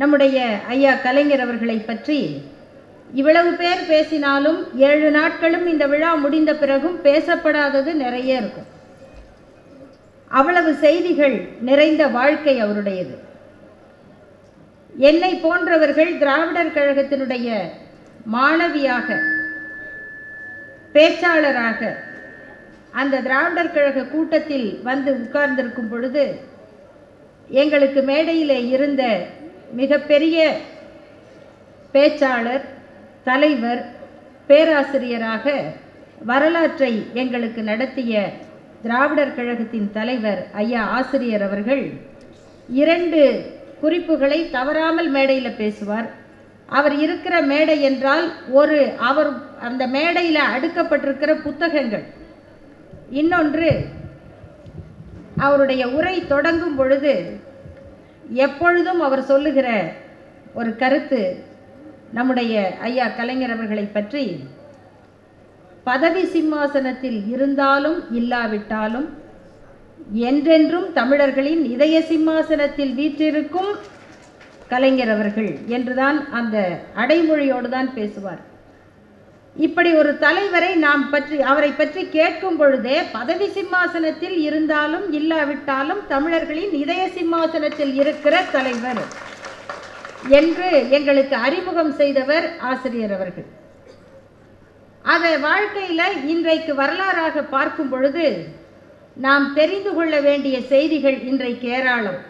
நம்முடைய ஐயா கலைஞர் அவர்களை பற்றி இவ்வளவு பேர் பேசினாலும் ஏழு நாட்களும் இந்த விழா முடிந்த பிறகும் பேசப்படாதது நிறைய இருக்கும். அவ்வளவு செய்திகள் நிறைந்த வாழ்க்கை அவருடையது. என்னை போன்றவர்கள் திராவிடர் கழகத்தினுடைய மாணவியாக பேச்சாளராக அந்த திராவிடர் கழக கூட்டத்தில் வந்து உட்கார்ந்திருக்கும் பொழுது எங்களுக்கு மேடையில் இருந்த மிகப்பெரிய பேச்சாளர் தலைவர் பேராசிரியராக வரலாற்றை எங்களுக்கு நடத்திய திராவிடர் கழகத்தின் தலைவர் ஐயா ஆசிரியர் அவர்கள் இரண்டு குறிப்புகளை தவறாமல் மேடையில் பேசுவார். அவர் இருக்கிற மேடை என்றால் ஒரு அவர் அந்த மேடையில் அடுக்கப்பட்டிருக்கிற புத்தகங்கள். இன்னொன்று அவருடைய உரை தொடங்கும் பொழுது எப்பொழுதும் அவர் சொல்லுகிற ஒரு கருத்து நம்முடைய ஐயா கலைஞர் அவர்களை பற்றி பதவி சிம்மாசனத்தில் இருந்தாலும் இல்லாவிட்டாலும் என்றென்றும் தமிழர்களின் இதய சிம்மாசனத்தில் வீற்றிருக்கும் கலைஞர் அவர்கள் என்றுதான் அந்த அடைமொழியோடு தான் பேசுவார். இப்படி ஒரு தலைவரை நாம் பற்றி அவரை பற்றி கேட்கும் பொழுதே பதவி சிம்மாசனத்தில் இருந்தாலும் இல்லாவிட்டாலும் தமிழர்களின் இதய சிம்மாசனத்தில் இருக்கிற தலைவர் என்று எங்களுக்கு அறிமுகம் செய்தவர் ஆசிரியர் அவர்கள். அதை வாழ்க்கையில் இன்றைக்கு வரலாறாக பார்க்கும் பொழுது நாம் தெரிந்து கொள்ள வேண்டிய செய்திகள் இன்றைக்கு ஏராளம்.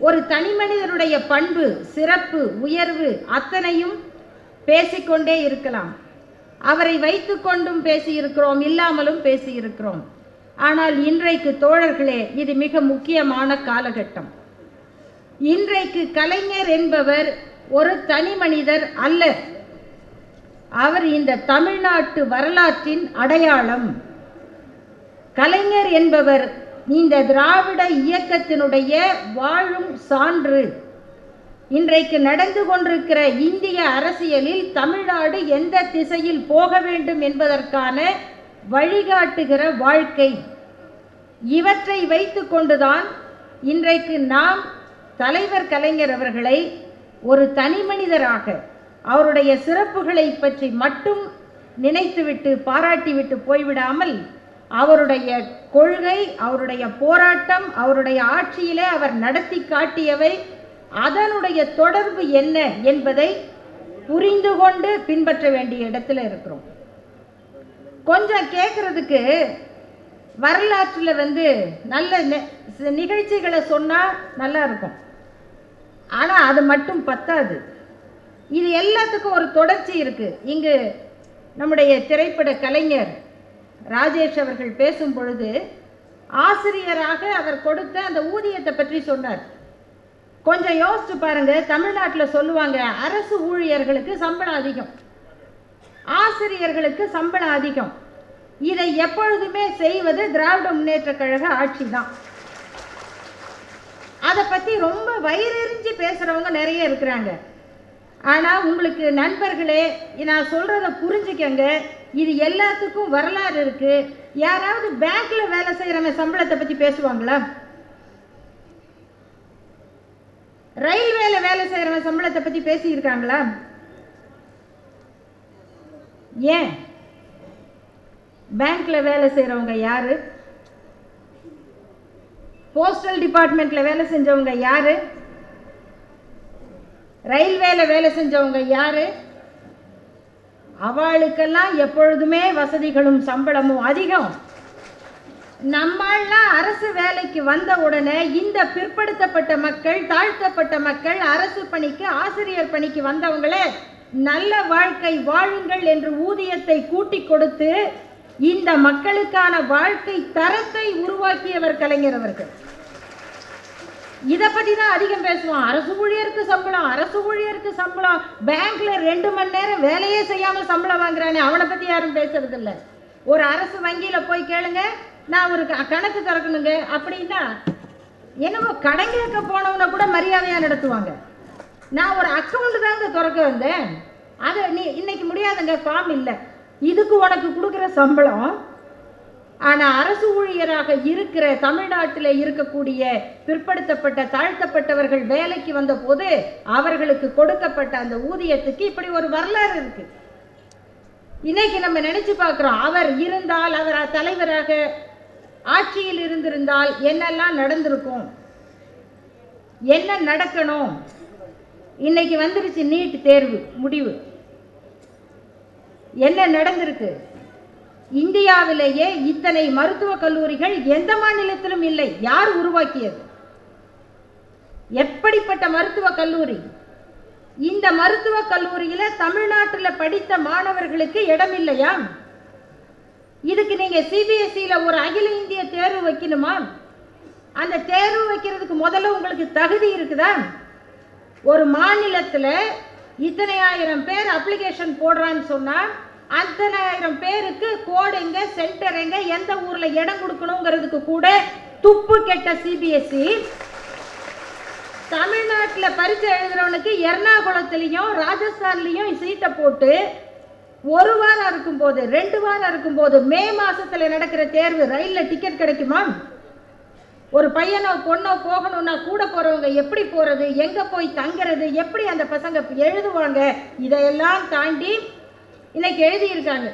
ஒரு தனி மனிதனுடைய பண்பு சிறப்பு உயர்வு அத்தனையும் பேசிக்கொண்டே இருக்கலாம். அவரை வைத்துக்கொண்டும் பேசியிருக்கிறோம் இல்லாமலும் பேசியிருக்கிறோம். ஆனால் இன்றைக்கு தோழர்களே இது மிக முக்கியமான காலகட்டம். இன்றைக்கு கலைஞர் என்பவர் ஒரு தனி மனிதர் அல்ல. அவர் இந்த தமிழ்நாட்டு வரலாற்றின் அடையாளம். கலைஞர் என்பவர் இந்த திராவிட இயக்கத்தினுடைய வாழும் சான்று. இன்றைக்கு நடந்து கொண்டிருக்கிற இந்திய அரசியலில் தமிழ்நாடு எந்த திசையில் போக வேண்டும் என்பதற்கான வழிகாட்டுகிற வாழ்க்கை. இவற்றை வைத்து கொண்டுதான் இன்றைக்கு நாம் தலைவர் கலைஞர் அவர்களை ஒரு தனி மனிதராக அவருடைய சிறப்புகளை பற்றி மட்டும் நினைத்துவிட்டு பாராட்டிவிட்டு போய்விடாமல் அவருடைய கொள்கை அவருடைய போராட்டம் அவருடைய ஆட்சியிலே அவர் நடத்தி காட்டியவை அதனுடைய தொடர்பு என்ன என்பதை புரிந்து கொண்டு பின்பற்ற வேண்டிய இடத்துல இருக்கிறோம். கொஞ்சம் கேட்குறதுக்கு வரலாற்றில் வந்து நல்ல நெ- நிகழ்ச்சிகளை சொன்னால் நல்லா இருக்கும். ஆனால் அது மட்டும் பத்தாது. இது எல்லாத்துக்கும் ஒரு தொடர்ச்சி இருக்குது இங்கு நம்முடைய திரைப்பட கலைஞர் ராஜேஷ் அவர்கள் பேசும் பொழுது ஆசிரியராக அவர் கொடுத்த அந்த ஊதியத்தை பற்றி சொன்னார். கொஞ்சம் யோசிச்சு பாருங்க தமிழ்நாட்டில் சொல்லுவாங்க அரசு ஊழியர்களுக்கு சம்பளம் அதிகம். ஆசிரியர்களுக்கு சம்பளம் அதிகம். இதை எப்பொழுதுமே செய்வது திராவிட முன்னேற்ற கழக ஆட்சி தான் அதை பற்றி ரொம்ப வயிறெறிஞ்சு பேசுகிறவங்க நிறைய இருக்கிறாங்க. ஆனால் உங்களுக்கு நண்பர்களே நான் சொல்கிறத புரிஞ்சுக்கங்க. இது எல்லாத்துக்கும் வரலாறு இருக்குது யாராவது பேங்க்கில் வேலை செய்கிறவங்க சம்பளத்தை பற்றி பேசுவாங்களா? ரயில்வேல வேலை செய்கிறவன் சம்பளத்தை பற்றி பேசியிருக்காங்களா? ஏன்? பேங்க்ல வேலை செய்கிறவங்க யாரு? போஸ்டல் டிபார்ட்மெண்ட்ல வேலை செஞ்சவங்க யாரு? ரயில்வேல வேலை செஞ்சவங்க யாரு? அவளுக்கெல்லாம் எப்பொழுதுமே வசதிகளும் சம்பளமும் அதிகம். நம்மாலாம் அரசு வேலைக்கு வந்த உடனே இந்த பிற்படுத்தப்பட்ட மக்கள் தாழ்த்தப்பட்ட மக்கள் அரசு பணிக்கு ஆசிரியர் பணிக்கு வந்தவங்களே நல்ல வாழ்க்கை வாழுங்கள் என்று ஊதியத்தை கூட்டி கொடுத்து இந்த மக்களுக்கான வாழ்க்கை தரத்தை உருவாக்கியவர் கலைஞர் அவர்கள். இதை பற்றி தான் அதிகம் பேசுவோம். அரசு ஊழியருக்கு சம்பளம் அரசு ஊழியருக்கு சம்பளம். பேங்க்ல ரெண்டு மணி நேரம் வேலையே செய்யாமல் சம்பளம் வாங்குறானே அவனை பற்றி யாரும் பேசுறதில்ல. ஒரு அரசு வங்கியில் போய் கேளுங்க நான் ஒரு க- கணக்கு திறக்கணுங்க. அப்படின்னா என்னவோ கடன் கேட்க போனவனை கூட மரியாதையாக நடத்துவாங்க. நான் ஒரு அக்கௌண்ட் தாங்க திறக்க வந்தேன். அது நீ இன்னைக்கு முடியாதுங்க ஃபார்ம் இல்லை. இதுக்கு உனக்கு கொடுக்குற சம்பளம் ஆனால் அரசு ஊழியராக இருக்கிற தமிழ்நாட்டில் இருக்கக்கூடிய பிற்படுத்தப்பட்ட தாழ்த்தப்பட்டவர்கள் வேலைக்கு வந்தபோது அவர்களுக்கு கொடுக்கப்பட்ட அந்த ஊதியத்துக்கு இப்படி ஒரு வரலாறு இருக்கு. இன்னைக்கு நம்ம நினைச்சு பார்க்குறோம். அவர் இருந்தால் அவர் தலைவராக ஆட்சியில் இருந்திருந்தால் என்னெல்லாம் நடந்திருக்கும்? என்ன நடக்கணும்? இன்னைக்கு வந்துருச்சு நீட் தேர்வு முடிவு. என்ன நடந்திருக்கு? இந்தியாவிலேயே இத்தனை மருத்துவக் கல்லூரிகள் எந்த மாநிலத்திலும் இல்லை. யார் உருவாக்கியது? எப்படிப்பட்ட மருத்துவக் கல்லூரி? இந்த மருத்துவக் கல்லூரியில் தமிழ்நாட்டில் படித்த மாணவர்களுக்கு இடம் இல்லையா இதுக்கு நீங்க சிபிஎஸ்சியில் ஒரு அகில இந்திய தேர்வு வைக்கணுமா? அந்த தேர்வு வைக்கிறதுக்கு முதல்ல உங்களுக்கு தகுதி இருக்குதா? ஒரு மாநிலத்தில் இத்தனை ஆயிரம் பேர் அப்ளிகேஷன் போடுறான்னு சொன்னால் அத்தனை ஆயிரம் பேருக்கு கோடு எங்க சென்டர் எங்க எந்த ஊரில் இடம் கொடுக்கணுங்கிறதுக்கு கூட துப்பு கெட்ட சிபிஎஸ்சி. தமிழ்நாட்டில் பரிசு எழுதுறவனுக்கு எர்ணாகுளத்துலேயும் ராஜஸ்தான்லேயும் சீட்டை போட்டு ஒரு வாரம் இருக்கும்போது ரெண்டு வாரம் இருக்கும்போது மே மாசத்துல நடக்கிற தேர்வு ரயிலில் டிக்கெட் கிடைக்குமா? ஒரு பையனோ பொண்ணோ போகணும்னா கூட போறவங்க எப்படி போறது எங்க போய் தங்குறது எப்படி அந்த பசங்க எழுதுவாங்க இதையெல்லாம் தாண்டி இன்னைக்கு எழுதியிருக்காங்க.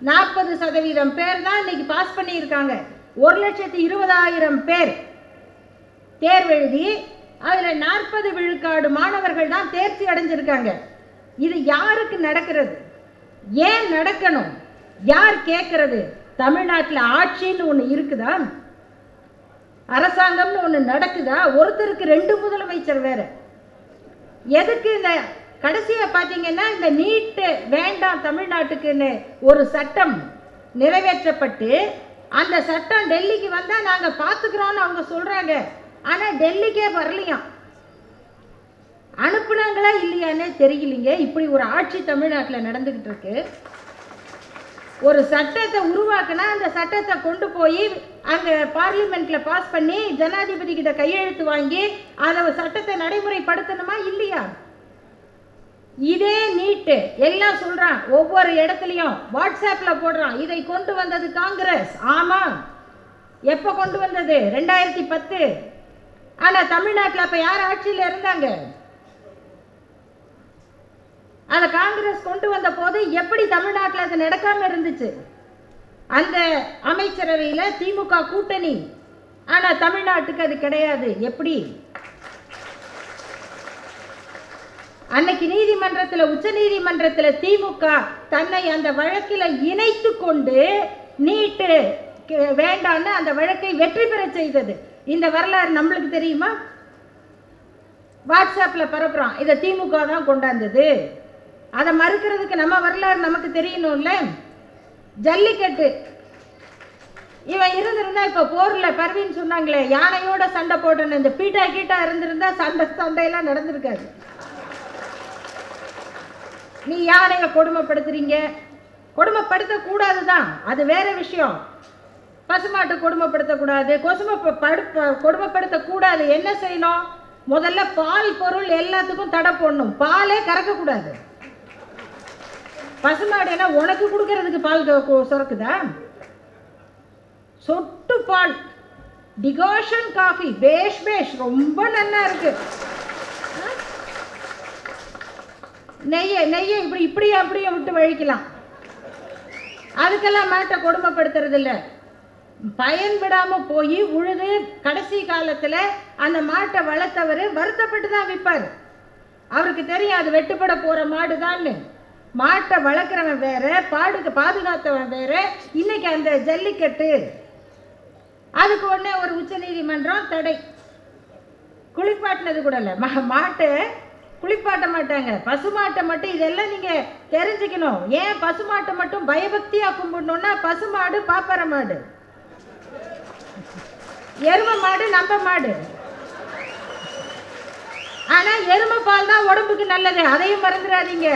நாற்பது சதவீதம் பேர் தான் இன்னைக்கு பாஸ் பண்ணியிருக்காங்க. ஒரு லட்சத்தி இருபதாயிரம் பேர் தேர்வு எழுதி அதில் நாற்பது விழுக்காடு மாணவர்கள் தான் தேர்ச்சி அடைஞ்சிருக்காங்க. இது யாருக்கு நடக்கிறது? ஏன் நடக்கணும்? யார் கேட்கறது? தமிழ்நாட்டில் ஆட்சின்னு ஒன்று இருக்குதா? அரசாங்கம்னு ஒன்று நடக்குதா? ஒருத்தருக்கு ரெண்டு முதலமைச்சர் வேற. எதுக்கு இந்த கடைசியை பார்த்தீங்கன்னா இந்த நீட்டு வேண்டாம் தமிழ்நாட்டுக்குன்னு ஒரு சட்டம் நிறைவேற்றப்பட்டு அந்த சட்டம் டெல்லிக்கு வந்தால் நாங்கள் பார்த்துக்குறோன்னு அவங்க சொல்கிறாங்க ஆனால் டெல்லிக்கே வரலையாம். அனுப்புனாங்களா இல்லையானே தெரியலிங்க. இப்படி ஒரு ஆட்சி தமிழ்நாட்டில் நடந்துக்கிட்டு இருக்கு. ஒரு சட்டத்தை உருவாக்குனா அந்த சட்டத்தை கொண்டு போய் அங்கே பார்லிமெண்ட்டில் பாஸ் பண்ணி ஜனாதிபதி கிட்ட கையெழுத்து வாங்கி அதை சட்டத்தை நடைமுறைப்படுத்தணுமா இல்லையா? இதே நீட்டு. எல்லாம் சொல்றான். ஒவ்வொரு இடத்துலையும் வாட்ஸ்அப்ல போடுறான். இதை கொண்டு வந்தது காங்கிரஸ். ஆமா எப்போ கொண்டு வந்தது? ரெண்டாயிரத்தி பத்து. ஆனா தமிழ்நாட்டில் அப்ப யார் ஆட்சியில் இருந்தாங்க? அதை காங்கிரஸ் கொண்டு வந்த போது எப்படி தமிழ்நாட்டில் அது நடக்காமல் இருந்துச்சு? அந்த அமைச்சரவையில் திமுக கூட்டணி. ஆனால் தமிழ்நாட்டுக்கு அது கிடையாது. எப்படி? அன்னைக்கு நீதிமன்றத்தில் உச்ச நீதிமன்றத்தில் திமுக தன்னை அந்த வழக்கில் இணைத்து கொண்டு நீட்டு வேண்டான்னு அந்த வழக்கை வெற்றி பெற செய்தது. இந்த வரலாறு நம்மளுக்கு தெரியுமா? வாட்ஸ்அப்பில் பரப்புறான். இதை திமுக தான் கொண்டாந்தது. அதை மறுக்கிறதுக்கு நம்ம வரலாறு நமக்கு தெரியணும்ல? ஜல்லிக்கட்டு. இவன் இருந்திருந்தா இப்போ போரில் பர்வீன் சொன்னாங்களே யானையோட சண்டை போடணும். இந்த பீட்டா கீட்டா இருந்திருந்தா சண்டை சண்டையெல்லாம் நடந்திருக்காது. நீ யானையை கொடுமைப்படுத்துறீங்க? கொடுமைப்படுத்தக்கூடாது தான் அது வேற விஷயம். பசுமாட்டை கொடுமைப்படுத்தக்கூடாது. கொசுமை படு- கொடுமைப்படுத்தக்கூடாது. என்ன செய்யணும்? முதல்ல பால் பொருள் எல்லாத்துக்கும் தடை போடணும். பாலே கறக்கக்கூடாது. பசுமாடு என்ன உனக்கு கொடுக்கறதுக்கு பால் சுரக்குதா? சொட்டு பால். டிகோஷன் காஃபி பேஷ் பேஷ் ரொம்ப நல்லா இருக்கு. நெய்யை நெய்யை இப்படி இப்படியே அப்படியே விட்டு வழிக்கலாம். அதுக்கெல்லாம் மாட்டை கொடுமைப்படுத்துறது இல்லை பயன் போய் உழுது கடைசி காலத்துல அந்த மாட்டை வளர்த்தவர் வருத்தப்பட்டு தான் விற்பார் அவருக்கு தெரியும் அது வெட்டுப்பட போற மாடுதான்னு. மாட்டை வளர்க்குறவன் வேற பாடுக்கு பாதுகாத்தவன் வேற. இன்னைக்கு அந்த ஜல்லிக்கட்டு. அதுக்கு உடனே ஒரு உச்சநீதிமன்றம் தடை. குளிப்பாட்டினது கூட இல்லை. மா மாட்டை குளிப்பாட்ட மாட்டாங்க. பசுமாட்டை மட்டும் இதெல்லாம் நீங்கள் தெரிஞ்சுக்கணும். ஏன் பசுமாட்டை மட்டும் பயபக்தியாக கும்பிடணும்னா பசுமாடு பாப்பர மாடு. எருமை மாடு நம்ம மாடு. ஆனால் எருமை பால் தான் உடம்புக்கு நல்லது. அதையும் மறந்துடாதீங்க.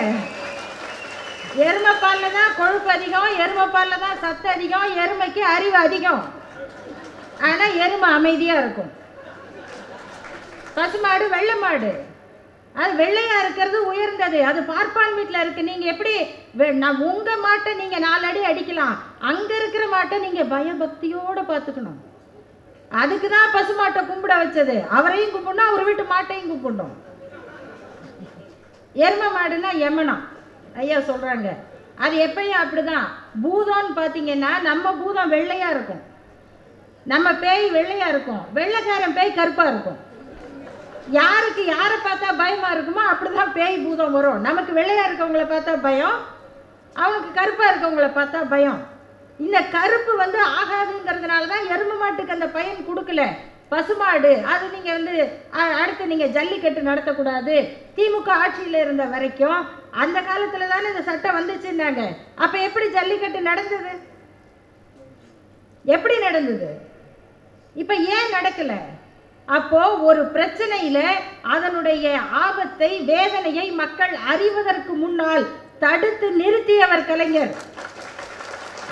எருமை பாலில் தான் கொழுப்பு அதிகம் எருமை பாலில் தான் சத்து அதிகம் எருமைக்கு அறிவு அதிகம். ஆனால் எருமை அமைதியாக இருக்கும். பசுமாடு வெள்ளை மாடு. அது வெள்ளையாக இருக்கிறது உயர்ந்தது. அது பார்ப்பான் வீட்டில் இருக்குது நீங்கள் எப்படி வெ- நான் உங்கள் மாட்டை நீங்கள் நாலு அடி அடிக்கலாம். அங்கே இருக்கிற மாட்டை நீங்கள் பயபக்தியோடு பார்த்துக்கணும். அதுக்கு தான் பசுமாட்டை கும்பிட வச்சது. அவரையும் கும்பிடணும் அவர் வீட்டு மாட்டையும் கும்பிடணும். எருமை மாடுனா எமனம் ஐயா சொல்கிறாங்க அது எப்பயும் அப்படிதான். பூதம்னு பார்த்தீங்கன்னா நம்ம பூதம் வெள்ளையாக இருக்கும். நம்ம பேய் வெள்ளையாக இருக்கும். வெள்ளைக்காரன் பேய் கருப்பாக இருக்கும். யாருக்கு யாரை பார்த்தா பயமாக இருக்குமோ அப்படி தான் பேய் பூதம் வரும். நமக்கு வெள்ளையாக இருக்கவங்கள பார்த்தா பயம். அவனுக்கு கருப்பாக இருக்கவங்கள பார்த்தா பயம். இந்த கருப்பு வந்து ஆகாதுங்கிறதுனால தான் எருமை மாட்டுக்கு அந்த பயன் கொடுக்கல. பசுமாடு அது நீங்கள் வந்து அடுத்து நீங்கள் ஜல்லிக்கட்டு நடத்தக்கூடாது. திமுக ஆட்சியில் இருந்த வரைக்கும் அந்த காலத்துல தானே இந்த சட்டம் வந்துச்சுன்னாங்க. அப்ப எப்படி ஜல்லிக்கட்டு நடந்தது? எப்படி நடந்தது? இப்ப ஏன் நடக்கல? அப்போ ஒரு பிரச்சனையில அதனுடைய ஆபத்தை வேதனையை மக்கள் அறிவதற்கு முன்னால் தடுத்து நிறுத்தியவர் கலைஞர்.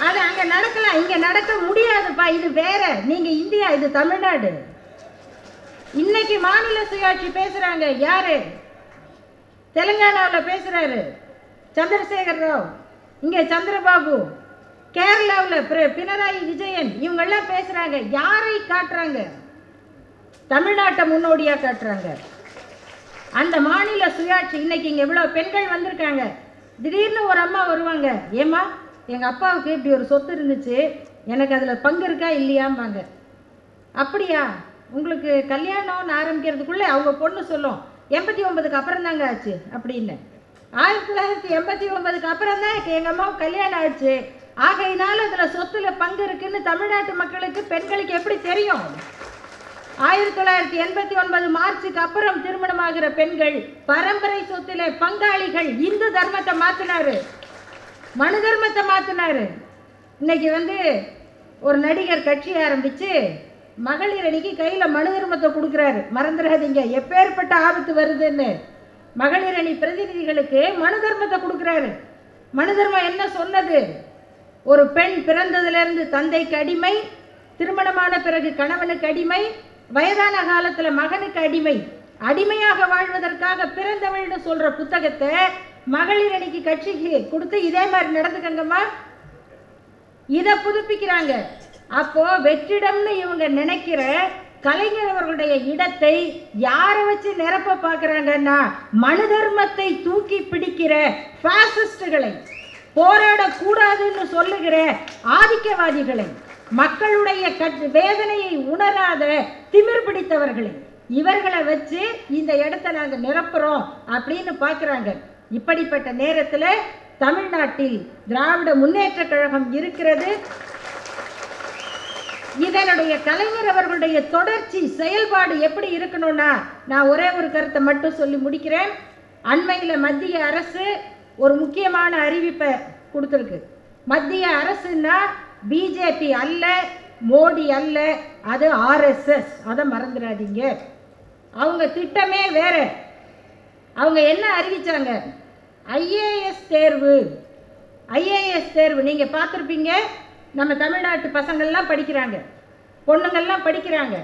அது அங்க நடக்கலாம். இங்க நடக்க முடியாதுப்பா. இது வேற. நீங்க இந்தியா இது தமிழ்நாடு. இன்னைக்கு மாநில சுயாட்சி பேசுறாங்க. யாரு? தெலுங்கானாவில் பேசுகிறாரு சந்திரசேகர் ராவ் இங்கே சந்திரபாபு. கேரளாவில் பிர- பினராயி விஜயன். இவங்கெல்லாம் பேசுகிறாங்க யாரை காட்டுறாங்க? தமிழ்நாட்டை முன்னோடியாக காட்டுறாங்க. அந்த மாநில சுயாட்சி இன்னைக்கு இங்கே இவ்வளோ பெண்கள் வந்திருக்காங்க. திடீர்னு ஒரு அம்மா வருவாங்க. ஏம்மா எங்கள் அப்பாவுக்கு இப்படி ஒரு சொத்து இருந்துச்சு. எனக்கு அதில் பங்கு இருக்கா இல்லையாம்பாங்க. அப்படியா? உங்களுக்கு கல்யாணம்னு ஆரம்பிக்கிறதுக்குள்ளே அவங்க பொண்ணு சொல்லும். எண்பத்தி ஒன்பதுக்கு அப்புறம் தாங்க ஆச்சு அப்படின்னு. ஆயிரத்தி தொள்ளாயிரத்தி எண்பத்தி ஒன்பதுக்கு அப்புறம் தான் எங்கள் அம்மாவுக்கு கல்யாணம் ஆச்சு ஆகையினால அதில் சொத்தில் பங்கு இருக்குன்னு தமிழ்நாட்டு மக்களுக்கு பெண்களுக்கு எப்படி தெரியும்? ஆயிரத்தி தொள்ளாயிரத்தி எண்பத்தி ஒன்பது மார்ச்சுக்கு அப்புறம் திருமணமாகிற பெண்கள் பரம்பரை சொத்திலே பங்காளிகள் இந்து தர்மத்தை மாற்றினாரு மனு தர்மத்தை மாற்றினாரு இன்னைக்கு வந்து ஒரு நடிகர் கட்சி ஆரம்பிச்சு மகளிர் அணிக்கு கையில மனு தர்மத்தை கொடுக்குறாரு. மறந்துடாதீங்க எப்பேற்பட்ட ஆபத்து வருதுன்னு. மகளிர் அணி பிரதிநிதிகளுக்கு மனு தர்மத்தை கொடுக்குறாரு. மனு தர்மம் என்ன சொன்னது? ஒரு பெண் பிறந்ததுலேருந்து தந்தைக்கு அடிமை திருமணமான பிறகு கணவனுக்கு அடிமை வயதான காலத்துல மகனுக்கு அடிமை அடிமையாக வாழ்வதற்காக பிறந்தவள்னு சொல்ற புத்தகத்தை மகளிர் அணிக்கு கட்சிக்கு கொடுத்து இதே மாதிரி நடந்துக்கங்கம்மா. இதை புதுப்பிக்கிறாங்க. அப்போ வெற்றிடம்னு இவங்க நினைக்கிற கலைஞர் அவர்களுடைய இடத்தை யாரை வச்சு நிரப்ப பார்க்குறாங்கன்னா மனு தர்மத்தை தூக்கி பிடிக்கிற ஃபாசிஸ்டுகளை போராடக்கூடாதுன்னு சொல்லுகிற ஆதிக்கவாதிகளை மக்களுடைய கட் வேதனையை உணராத திமிர் பிடித்தவர்களை இவர்களை வச்சு இந்த இடத்த நாங்கள் நிரப்புறோம் அப்படின்னு பார்க்குறாங்க. இப்படிப்பட்ட நேரத்தில் தமிழ்நாட்டில் திராவிட முன்னேற்ற கழகம் இருக்கிறது. இதனுடைய கலைஞர் அவர்களுடைய தொடர்ச்சி செயல்பாடு எப்படி இருக்கணும்னா நான் ஒரே ஒரு கருத்தை மட்டும் சொல்லி முடிக்கிறேன். அண்மையில் மத்திய அரசு ஒரு முக்கியமான அறிவிப்பை கொடுத்துருக்கு. மத்திய அரசுன்னா பிஜேபி அல்ல மோடி அல்ல அது ஆர்எஸ்எஸ். அதை மறந்துடாதீங்க. அவங்க திட்டமே வேற. அவங்க என்ன அறிவிச்சாங்க? ஐஏஎஸ் தேர்வு. ஐஏஎஸ் தேர்வு நீங்கள் பார்த்துருப்பீங்க. நம்ம தமிழ்நாட்டு பசங்கள்லாம் படிக்கிறாங்க. பொண்ணுங்கள்லாம் படிக்கிறாங்க.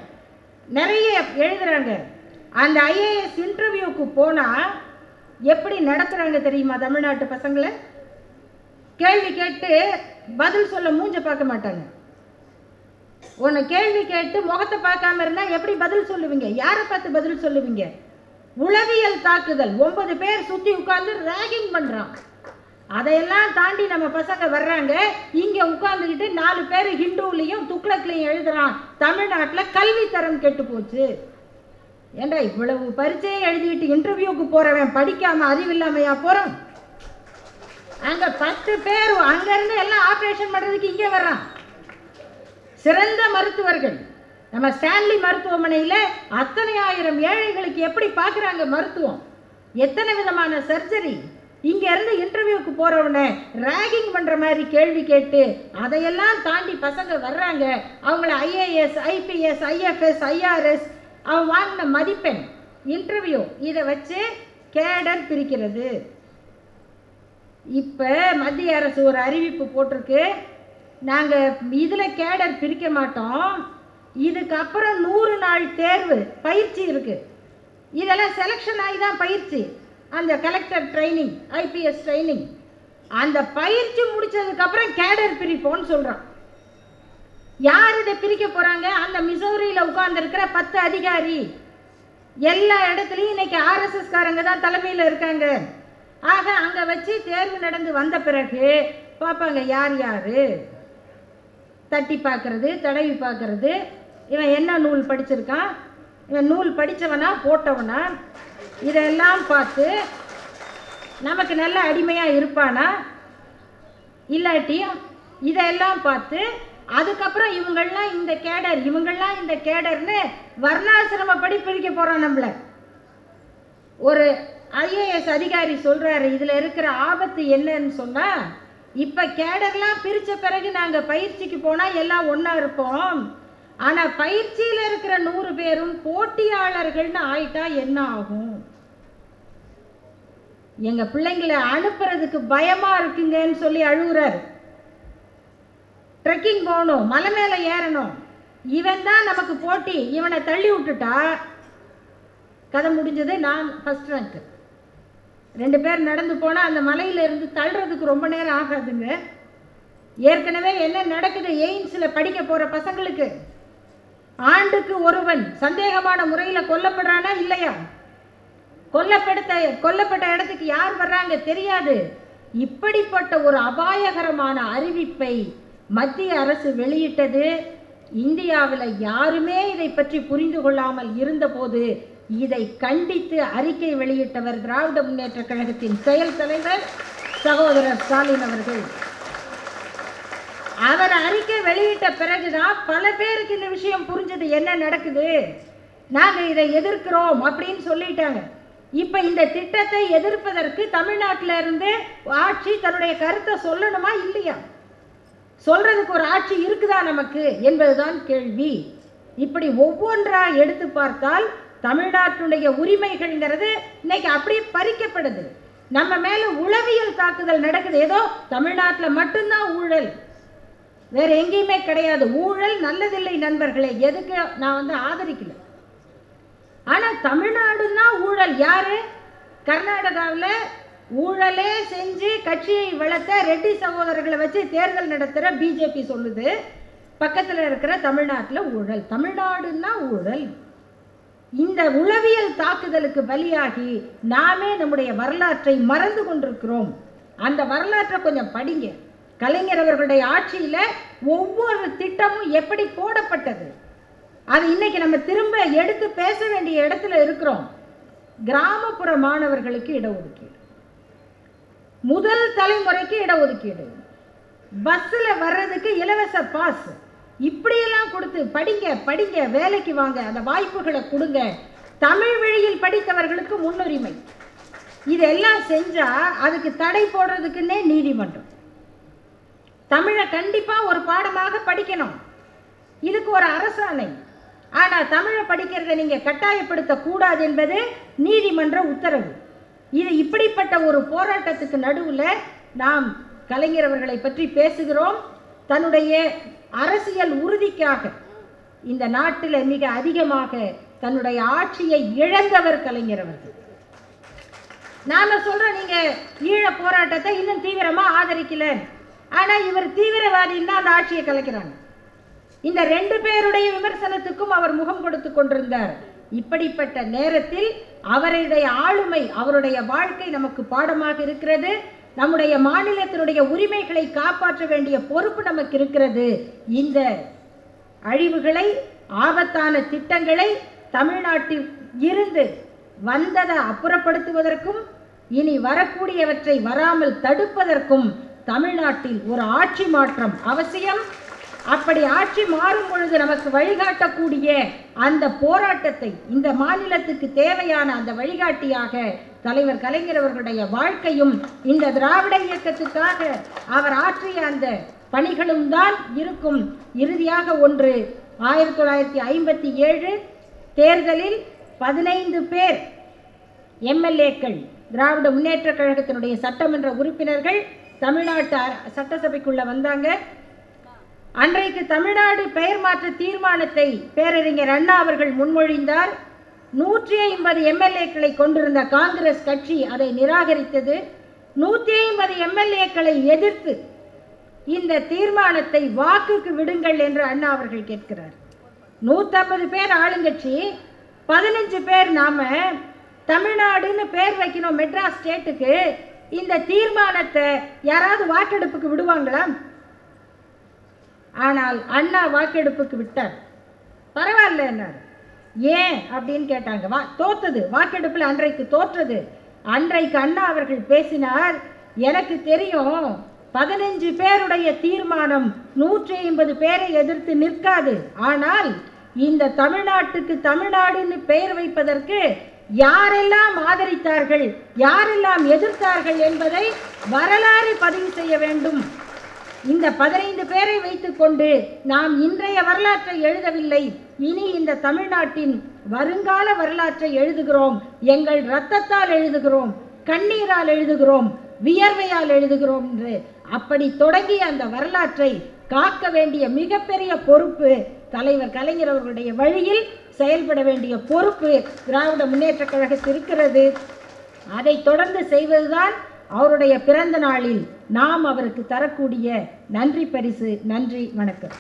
நிறைய எழுதுறாங்க. அந்த ஐஏஎஸ் இன்டர்வியூவுக்கு போனால் எப்படி நடத்துகிறாங்க தெரியுமா தமிழ்நாட்டு பசங்களை? கேள்வி கேட்டு பதில் சொல்ல மூஞ்ச பார்க்க மாட்டாங்க. உன்னை கேள்வி கேட்டு முகத்தை பார்க்காம இருந்தால் எப்படி பதில் சொல்லுவீங்க? யாரை பார்த்து பதில் சொல்லுவீங்க? உளவியல் தாக்குதல். ஒன்பது பேர் சுற்றி உட்காந்து ரேகிங் பண்ணுறான் அதையெல்லாம் தாண்டி நம்ம பசங்க வர்றாங்க. இங்கே உட்காந்துக்கிட்டு நாலு பேர் ஹிந்துலையும் துக்ளக்லையும் எழுதுறான். தமிழ்நாட்டில் கல்வித்தரம் கெட்டு போச்சு. ஏண்டா இவ்வளவு பரீட்சையை எழுதிக்கிட்டு இன்டர்வியூக்கு போறவன் படிக்காம அறிவில்லாமையா போறான்? அங்க பத்து பேர் அங்க இருந்து எல்லாம் ஆபரேஷன் பண்றதுக்கு இங்கே வர்றான். சிறந்த மருத்துவர்கள். நம்ம ஸ்டான்லி மருத்துவமனையில் அத்தனை ஆயிரம் ஏழைகளுக்கு எப்படி பார்க்குறாங்க மருத்துவம்? எத்தனை விதமான சர்ஜரி இங்கேருந்து இன்டர்வியூக்கு போறவன ரேகிங் பண்ணுற மாதிரி கேள்வி கேட்டு அதையெல்லாம் தாண்டி பசங்க வர்றாங்க. அவங்கள ஐஏஎஸ் ஐபிஎஸ் ஐஎஃப்எஸ் ஐஆர்எஸ் அவன் வாங்கின மதிப்பெண் இன்டர்வியூ இதை வச்சு கேடர் பிரிக்கிறது. இப்போ மத்திய அரசு ஒரு அறிவிப்பு போட்டிருக்கு. நாங்கள் இதில் கேடர் பிரிக்க மாட்டோம். இதுக்கப்புறம் நூறு நாள் தேர்வு பயிற்சி இருக்குது இதெல்லாம் செலெக்ஷன் ஆகி தான் பயிற்சி. அந்த கலெக்டர் ட்ரைனிங் ஐபிஎஸ் ட்ரைனிங் அந்த பயிற்சி முடிச்சதுக்கப்புறம் கேடர் பிரிப்போம்னு சொல்கிறான் யார் இதை பிரிக்க போகிறாங்க அந்த மிசோரியில் உட்கார்ந்துருக்கிற பத்து அதிகாரி. எல்லா இடத்துலையும் இன்னைக்கு ஆர்எஸ்எஸ்காரங்க தான் தலைமையில் இருக்காங்க. ஆக அங்கே வச்சு தேர்வு நடந்து வந்த பிறகு பார்ப்பாங்க யார் யார்? தட்டி பார்க்கறது தடவி பார்க்கறது. இவன் என்ன நூல் படிச்சிருக்கான்? இவன் நூல் படித்தவனா போட்டவனா? இதெல்லாம் பார்த்து நமக்கு நல்ல அடிமையாக இருப்பானா? இல்லாட்டியும் இதெல்லாம் பார்த்து அதுக்கப்புறம் இவங்கள்லாம் இந்த கேடர் இவங்கள்லாம் இந்த கேடர்னு வர்ணாசிரமப்படி பிரிக்க போகிறோம் நம்மளை. ஒரு ஐஏஎஸ் அதிகாரி சொல்கிறாரு இதில் இருக்கிற ஆபத்து என்னன்னு சொன்னால் இப்போ கேடர்லாம் பிரித்த பிறகு நாங்கள் பயிற்சிக்கு போனால் எல்லாம் ஒன்றா இருப்போம். ஆனால் பயிற்சியில் இருக்கிற நூறு பேரும் போட்டியாளர்கள்னு ஆயிட்டா என்ன ஆகும்? எங்கள் பிள்ளைங்களை அனுப்புறதுக்கு பயமாக இருக்குங்கன்னு சொல்லி அழுகுறாரு. ட்ரெக்கிங் போகணும் மலை மேலே ஏறணும். இவன் தான் நமக்கு போட்டி. இவனை தள்ளி விட்டுட்டா கதை முடிஞ்சது நான் ஃபஸ்ட் ரேங்க் ரெண்டு பேர் நடந்து போனால் அந்த மலையில இருந்து தள்ளுறதுக்கு ரொம்ப நேரம் ஆகாதுங்க. ஏற்கனவே என்ன நடக்குது எய்ம்ஸில் படிக்க போகிற பசங்களுக்கு? ஆண்டுக்கு ஒருவன் சந்தேகமான முறையில் கொல்லப்படுறானா இல்லையா? கொல்லப்படுத்த கொல்லப்பட்ட இடத்துக்கு யார் வர்றாங்க தெரியாது. இப்படிப்பட்ட ஒரு அபாயகரமான அறிவிப்பை மத்திய அரசு வெளியிட்டது. இந்தியாவில் யாருமே இதை பற்றி புரிந்து கொள்ளாமல் இருந்தபோது இதை கண்டித்து அறிக்கை வெளியிட்டவர் திராவிட முன்னேற்ற கழகத்தின் செயல் தலைவர் சகோதரர் ஸ்டாலின் அவர்கள். அவர் அறிக்கை வெளியிட்ட பிறகுதான் பல பேருக்கு இந்த விஷயம் புரிஞ்சது என்ன நடக்குது? நாங்கள் இதை எதிர்க்கிறோம் அப்படின்னு சொல்லிட்டாங்க. இப்போ இந்த திட்டத்தை எதிர்ப்பதற்கு தமிழ்நாட்டில் இருந்து ஆட்சி தன்னுடைய கருத்தை சொல்லணுமா இல்லையா? சொல்றதுக்கு ஒரு ஆட்சி இருக்குதா நமக்கு என்பதுதான் கேள்வி. இப்படி ஒவ்வொன்றா எடுத்து பார்த்தால் தமிழ்நாட்டுடைய உரிமைகள்ங்கிறது இன்னைக்கு அப்படியே பறிக்கப்படுது. நம்ம மேலே உளவியல் தாக்குதல் நடக்குது. ஏதோ தமிழ்நாட்டில் மட்டும்தான் ஊழல். வேற எங்கேயுமே கிடையாது. ஊழல் நல்லதில்லை நண்பர்களே. எதுக்கு நான் வந்து ஆதரிக்கல? ஆனா தமிழ்நாடுன்னா ஊழல். யாரு? கர்நாடகாவில் ஊழலே செஞ்சு கட்சியை வளர்த்த ரெட்டி சகோதரர்களை வச்சு தேர்தல் நடத்துகிற பிஜேபி சொல்லுது. பக்கத்தில் இருக்கிற தமிழ்நாட்டில் ஊழல். தமிழ்நாடுன்னா ஊழல். இந்த உளவியல் தாக்குதலுக்கு பலியாகி நாமே நம்முடைய வரலாற்றை மறந்து கொண்டிருக்கிறோம். அந்த வரலாற்றை கொஞ்சம் படிங்க. கலைஞர் அவர்களுடைய ஆட்சியில் ஒவ்வொரு திட்டமும் எப்படி போடப்பட்டது? அது இன்னைக்கு நம்ம திரும்ப எடுத்து பேச வேண்டிய இடத்துல இருக்கிறோம். கிராமப்புற மாணவர்களுக்கு இடஒதுக்கீடு. முதல் தலைமுறைக்கு இடஒதுக்கீடு. பஸ்ஸில் வர்றதுக்கு இலவச பாஸ் இப்படியெல்லாம் கொடுத்து படிங்க படிங்க வேலைக்கு வாங்க அந்த வாய்ப்புகளை கொடுங்க. தமிழ் வழியில் படித்தவர்களுக்கு முன்னுரிமை. இதெல்லாம் செஞ்சால் அதுக்கு தடை போடுறதுக்குன்னே நீதிமன்றம். தமிழை கண்டிப்பாக ஒரு பாடமாக படிக்கணும். இதுக்கு ஒரு அரசாணை. ஆனால் தமிழை படிக்கிறத நீங்கள் கட்டாயப்படுத்தக்கூடாது என்பது நீதிமன்ற உத்தரவு. இது இப்படிப்பட்ட ஒரு போராட்டத்துக்கு நடுவில் நாம் கலைஞரவர்களை பற்றி பேசுகிறோம். தன்னுடைய அரசியல் உறுதிக்காக இந்த நாட்டில் மிக அதிகமாக தன்னுடைய ஆட்சியை இழந்தவர் கலைஞர் அவர்கள். நாம சொல்றோம் நீங்க ஈழ போராட்டத்தை இன்னும் தீவிரமா ஆதரிக்கல. ஆனா இவர் தீவிரவாதின்னு தான் அந்த ஆட்சியை கலைக்கிறாங்க. இந்த ரெண்டு பேருடைய விமர்சனத்துக்கும் அவர் முகம் கொடுத்து கொண்டிருந்தார். இப்படிப்பட்ட நேரத்தில் அவருடைய ஆளுமை அவருடைய வாழ்க்கை நமக்கு பாடமாக இருக்கிறது. நம்முடைய மாநிலத்தினுடைய உரிமைகளை காப்பாற்ற வேண்டிய பொறுப்பு நமக்கு இருக்கிறது. இந்த அழிவுகளை ஆபத்தான திட்டங்களை தமிழ்நாட்டில் இருந்து வந்ததை அப்புறப்படுத்துவதற்கும் இனி வரக்கூடியவற்றை வராமல் தடுப்பதற்கும் தமிழ்நாட்டில் ஒரு ஆட்சி மாற்றம் அவசியம். அப்படி ஆட்சி மாறும் பொழுது நமக்கு வழிகாட்டக்கூடிய அந்த போராட்டத்தை இந்த மாநிலத்துக்கு தேவையான அந்த வழிகாட்டியாக தலைவர் கலைஞர் அவர்களுடைய வாழ்க்கையும் இந்த திராவிட இயக்கத்துக்காக அவர் ஆற்றிய அந்த பணிகளும் தான் இருக்கும். இறுதியாக ஒன்று ஆயிரத்தி தொள்ளாயிரத்தி ஐம்பத்தி ஏழு தேர்தலில் பதினைந்து பேர் எம்எல்ஏக்கள் திராவிட முன்னேற்ற கழகத்தினுடைய சட்டமன்ற உறுப்பினர்கள் தமிழ்நாட்டு சட்டசபைக்குள்ள வந்தாங்க. அன்றைக்கு தமிழ்நாடு பெயர் மாற்ற தீர்மானத்தை பேரறிஞர் அண்ணா அவர்கள் முன்மொழிந்தார். நூற்றி ஐம்பது எம்எல்ஏக்களை கொண்டிருந்த காங்கிரஸ் கட்சி அதை நிராகரித்தது. நூற்றி ஐம்பது எம்எல்ஏக்களை எதிர்த்து இந்த தீர்மானத்தை வாக்குக்கு விடுங்கள் என்று அண்ணா அவர்கள் கேட்கிறார். நூற்றம்பது பேர் ஆளுங்கட்சி பதினஞ்சு பேர் நாம தமிழ்நாடுன்னு பேர் வைக்கணும் மெட்ராஸ் ஸ்டேட்டுக்கு. இந்த தீர்மானத்தை யாராவது வாக்கெடுப்புக்கு விடுவாங்களா? ஆனால் அண்ணா வாக்கெடுப்புக்கு விட்டார். பரவாயில்ல என்னார் ஏன் அப்படின்னு கேட்டாங்க. வா தோத்தது. வாக்கெடுப்பில் அன்றைக்கு தோற்றது. அன்றைக்கு அண்ணா அவர்கள் பேசினார் எனக்கு தெரியும் பதினஞ்சு பேருடைய தீர்மானம் நூற்றி ஐம்பது பேரை எதிர்த்து நிற்காது. ஆனால் இந்த தமிழ்நாட்டுக்கு தமிழ்நாடுன்னு பெயர் வைப்பதற்கு யாரெல்லாம் ஆதரித்தார்கள் யாரெல்லாம் எதிர்த்தார்கள் என்பதை வரலாறு பதிவு செய்ய வேண்டும். இந்த பதினைந்து பேரை வைத்துக்கொண்டு நாம் இன்றைய வரலாற்றை எழுதவில்லை. இனி இந்த தமிழ்நாட்டின் வருங்கால வரலாற்றை எழுதுகிறோம். எங்கள் இரத்தத்தால் எழுதுகிறோம் கண்ணீரால் எழுதுகிறோம் வியர்வையால் எழுதுகிறோம் என்று அப்படி தொடங்கிய அந்த வரலாற்றை காக்க வேண்டிய மிகப்பெரிய பொறுப்பு தலைவர் கலைஞர் அவர்களுடைய வழியில் செயல்பட வேண்டிய பொறுப்பு திராவிட முன்னேற்ற கழகத்தில் இருக்கிறது. அதை தொடர்ந்து செய்வதுதான் அவருடைய பிறந்த நாளில் நாம் அவருக்கு தரக்கூடிய நன்றி பரிசு. நன்றி வணக்கம்.